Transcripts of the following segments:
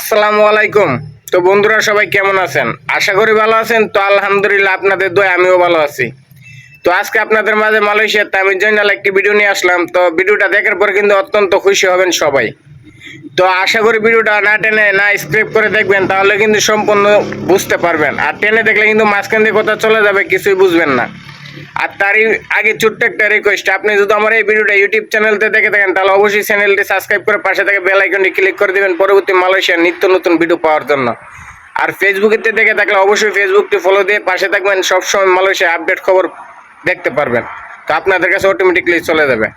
আসসালামু আলাইকুম। তো বন্ধুরা সবাই কেমন আছেন? আশা করি ভালো আছেন। তো আলহামদুলিল্লাহ আপনাদের দোয়া আমিও ভালো আছি। তো আজকে আপনাদের মাঝে মালয়েশিয়ার তামির জৈনাল একটি ভিডিও নিয়ে আসলাম। তো ভিডিওটা দেখার পর কিন্তু অত্যন্ত খুশি হবেন সবাই। তো আশা করি ভিডিওটা না টেনে, না স্ক্রিপ করে দেখবেন, তাহলে কিন্তু সম্পূর্ণ বুঝতে পারবেন। আর টেনে দেখলে কিন্তু মাঝখান দিয়ে কোথাও চলে যাবে, কিছুই বুঝবেন না। আর তারই আগে ছোট্ট একটা রিকোয়েস্ট আপনি যদি আমার এই ভিডিওটা ইউটিউব চ্যানেলতে দেখে থাকেন, তাহলে অবশ্যই চ্যানেলটি সাবস্ক্রাইব করে পাশে থেকে বেল আইকনটি ক্লিক করে দিবেন পরবর্তী মালয়েশিয়ার নিত্য নতুন ভিডিও পাওয়ার জন্য। আর ফেসবুকেতে দেখে থাকলে অবশ্যই ফেসবুকটি ফলো দিয়ে পাশে থাকবেন, সবসময় মালয়েশিয়া আপডেট খবর দেখতে পারবেন। তো আপনাদের কাছে অটোমেটিকলি চলে যাবে।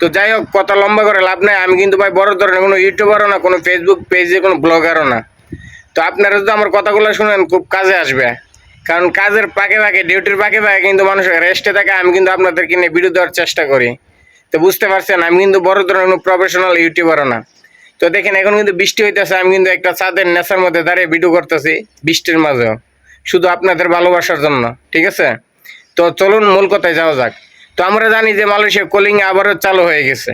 তো যাই হোক, কথা লম্বা করে লাভ নাই, আমি কিন্তু ভাই বড় ধরনের কোনো ইউটিউবারও না, কোনো ফেসবুক পেজে কোনো ব্লগারও না। তো আপনারা যদি আমার কথাগুলো শুনেন, খুব কাজে আসবে। কারণ কাজের পাকে পাকে ডিউটির পাকে পাকে কিন্তু মানুষ রেস্টে থাকে, আমি কিন্তু আপনাদেরকে নিয়ে ভিডিও দেওয়ার চেষ্টা করি। তো বুঝতে পারছেন, আমি কিন্তু বড় ধরনের প্রফেশনাল ইউটিউবারও না। তো দেখেন, এখন কিন্তু বৃষ্টি হইতেছে, আমি কিন্তু একটা চাঁদের নেশার মধ্যে দাঁড়িয়ে ভিডিও করতেছি বৃষ্টির মাঝেও শুধু আপনাদের ভালোবাসার জন্য, ঠিক আছে? তো চলুন, মূল কথায় যাওয়া যাক। তো আমরা জানি যে মালয়েশিয়া কলিং আবারও চালু হয়ে গেছে।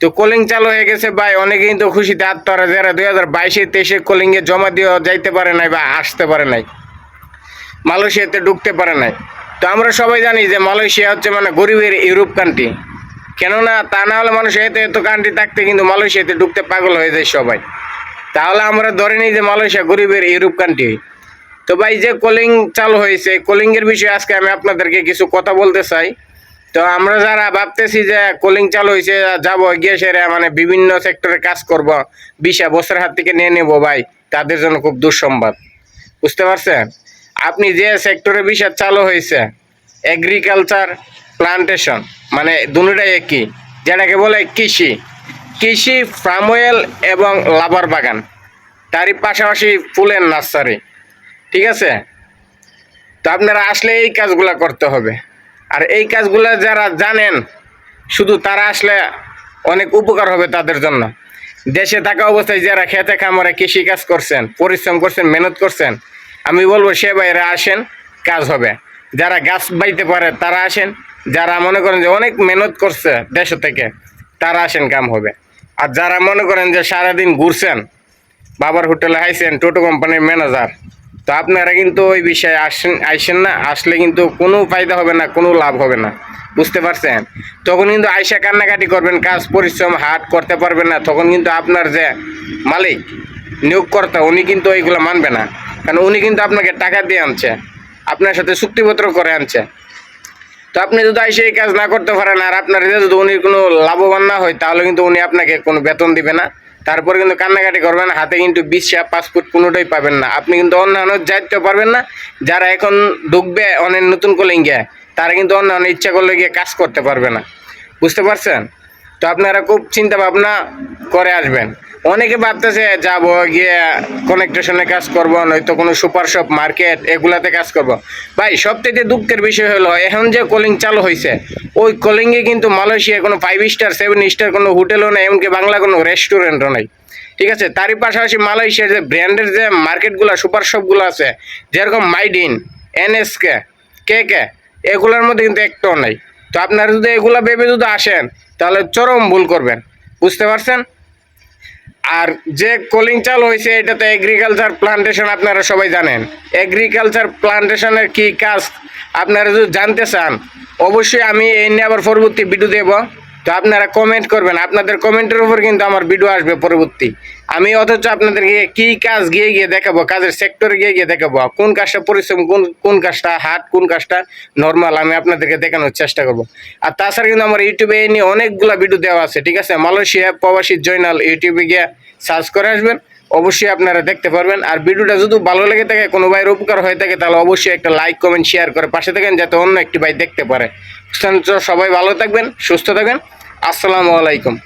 তো কলিং চালু হয়ে গেছে, ভাই অনেকে কিন্তু খুশিতে আত্মহারা যারা দুই হাজার বাইশে তেইশে কলিংয়ে জমা দিয়ে যাইতে পারে নাই বা আসতে পারে নাই। মালয়েশিয়াতে ঢুকতে পারে নাই। তো আমরা সবাই জানি যে মালয়েশিয়া হচ্ছে মানে গরিবের ইউরোপ কান্ট্রি কেননা তা না হলে মানুষ এত এত কান্ট্রি থাকতে কিন্তু মালয়েশিয়াতে ঢুকতে পাগল হয়ে যায় সবাই। তাহলে আমরা ধরে নিই যে মালয়েশিয়া গরিবের ইউরোপ কান্ট্রি তো ভাই যে কলিং চালু হয়েছে, কলিংয়ের বিষয়ে আজকে আমি আপনাদেরকে কিছু কথা বলতে চাই। তো আমরা যারা ভাবতেছি যে কলিং চালু হয়েছে, যাব গিয়ে সেরা মানে বিভিন্ন সেক্টরে কাজ করব, বিশা বছরের হাত থেকে নিয়ে নেব ভাই, তাদের জন্য খুব দুঃসংবাদ। বুঝতে পারছেন? আপনি যে সেক্টরে বিষয় চালু হয়েছে এগ্রিকালচার প্লান্টেশন মানে দুটাই একই, যেটাকে বলে কৃষি। কৃষি ফার্ম অয়েল এবং লাবার বাগান। তারই পাশাপাশি ফুলের নার্সারি ঠিক আছে? তো আপনারা আসলে এই কাজগুলা করতে হবে। আর এই কাজগুলা যারা জানেন, শুধু তারা আসলে অনেক উপকার হবে তাদের জন্য। দেশে থাকা অবস্থায় যারা খেতে খামারে কৃষি কাজ করছেন, পরিশ্রম করছেন, মেহনত করছেন আমি বলব সে বাইরে আসেন, কাজ হবে। যারা গাছ বাইতে পারে, তারা আসেন। যারা মনে করেন যে অনেক মেহনত করছে দেশ থেকে, তারা আসেন, কাম হবে। আর যারা মনে করেন যে সারাদিন ঘুরছেন, বাবার হোটেলে আইসেন টোটো কোম্পানির ম্যানেজার, তো আপনারা কিন্তু ওই বিষয়ে আসেন, আইসেন না, আসলে কিন্তু কোনো ফায়দা হবে না, কোনো লাভ হবে না। বুঝতে পারছেন? তখন কিন্তু আইসা কান্নাকাটি করবেন, কাজ, পরিশ্রম, হাট করতে পারবেন না। তখন কিন্তু আপনার যে মালিক নিয়োগকর্তা, উনি কিন্তু এইগুলো মানবে না। কারণ উনি কিন্তু আপনাকে টাকা দিয়ে আনছে, আপনার সাথে চুক্তিপত্র করে আনছে। তো আপনি যদি আইসে এই কাজ না করতে পারেন, আর আপনার যদি উনি কোনো লাভবান না হয়, তাহলে কিন্তু উনি আপনাকে কোনো বেতন দিবে না। তারপরে কিন্তু কান্নাকাটি করবেন, হাতে কিন্তু ভিসা পাসপোর্ট কোনোটাই পাবেন না। আপনি কিন্তু অন্যান্য যাইতে পারবেন না। যারা এখন ঢুকবে অনেক নতুন কলিং গিয়ে তারা কিন্তু অন্যান্য ইচ্ছা করলে গিয়ে কাজ করতে পারবে না। বুঝতে পারছেন? তো আপনারা খুব চিন্তা ভাবনা করে আসবেন। অনেকে ভাবতেছে যাব, গিয়ে কনেকটেশনে কাজ করব, নয়তো কোনো সুপার শপ, মার্কেট এগুলাতে কাজ করব। ভাই সবথেকে দুঃখের বিষয় হলো, এখন যে কলিং চালু হয়েছে ওই কলিংয়ে কিন্তু মালয়েশিয়া কোনো ফাইভ স্টার সেভেন স্টার কোনো হোটেলও নেই, এমনকি বাংলা কোনো রেস্টুরেন্টও নেই। ঠিক আছে? তারই পাশাপাশি মালয়েশিয়ার যে ব্র্যান্ডের যে মার্কেটগুলো, সুপার শপগুলো আছে, যেরকম মাইডিন, এনএসকে, কে কে, এগুলোর মধ্যে কিন্তু একটাও নেই। তো আপনারা যদি এগুলা ভেবে যদি আসেন, তাহলে চরম ভুল করবেন। বুঝতে পারছেন? আর যে কলিং চাল হয়েছে এটাতে এগ্রিকালচার প্লান্টেশন আপনারা সবাই জানেন। এগ্রিকালচার প্লান্টেশনের কি কাজ? আপনারা যদি জানতে চান, অবশ্যই আমি এই নিয়ে আবার পরবর্তী ভিডিও দেব। তো আপনারা কমেন্ট করবেন। আপনাদের কমেন্টের উপর কিন্তু আমার ভিডিও আসবে পরবর্তী। আমি অথচ আপনাদেরকে কি কাজ গিয়ে গিয়ে দেখাবো? কাজের সেক্টরে গিয়ে গিয়ে দেখাবো। কোন কাজটা পরিশ্রম, কোন কোন কাজটা হাট কোন কাজটা নর্মাল আমি আপনাদেরকে দেখানোর চেষ্টা করব। আর তাছাড়া কিন্তু আমার ইউটিউবে এই নিয়ে অনেকগুলো ভিডিও দেওয়া আছে, ঠিক আছে? মালয়েশিয়া প্রবাসী জয়নাল ইউটিউবে গিয়ে সার্চ করে আসবেন, অবশ্যই আপনারা দেখতে পারবেন। আর ভিডিওটা যদি ভালো লেগে থাকে, কোনো ভাইয়ের উপকার হয়ে থাকে, তাহলে অবশ্যই একটা লাইক কমেন্ট শেয়ার করে পাশে থাকেন, যাতে অন্য একটি ভাই দেখতে পারে। সবাই ভালো থাকবেন, সুস্থ থাকবেন আসসালামু আলাইকুম।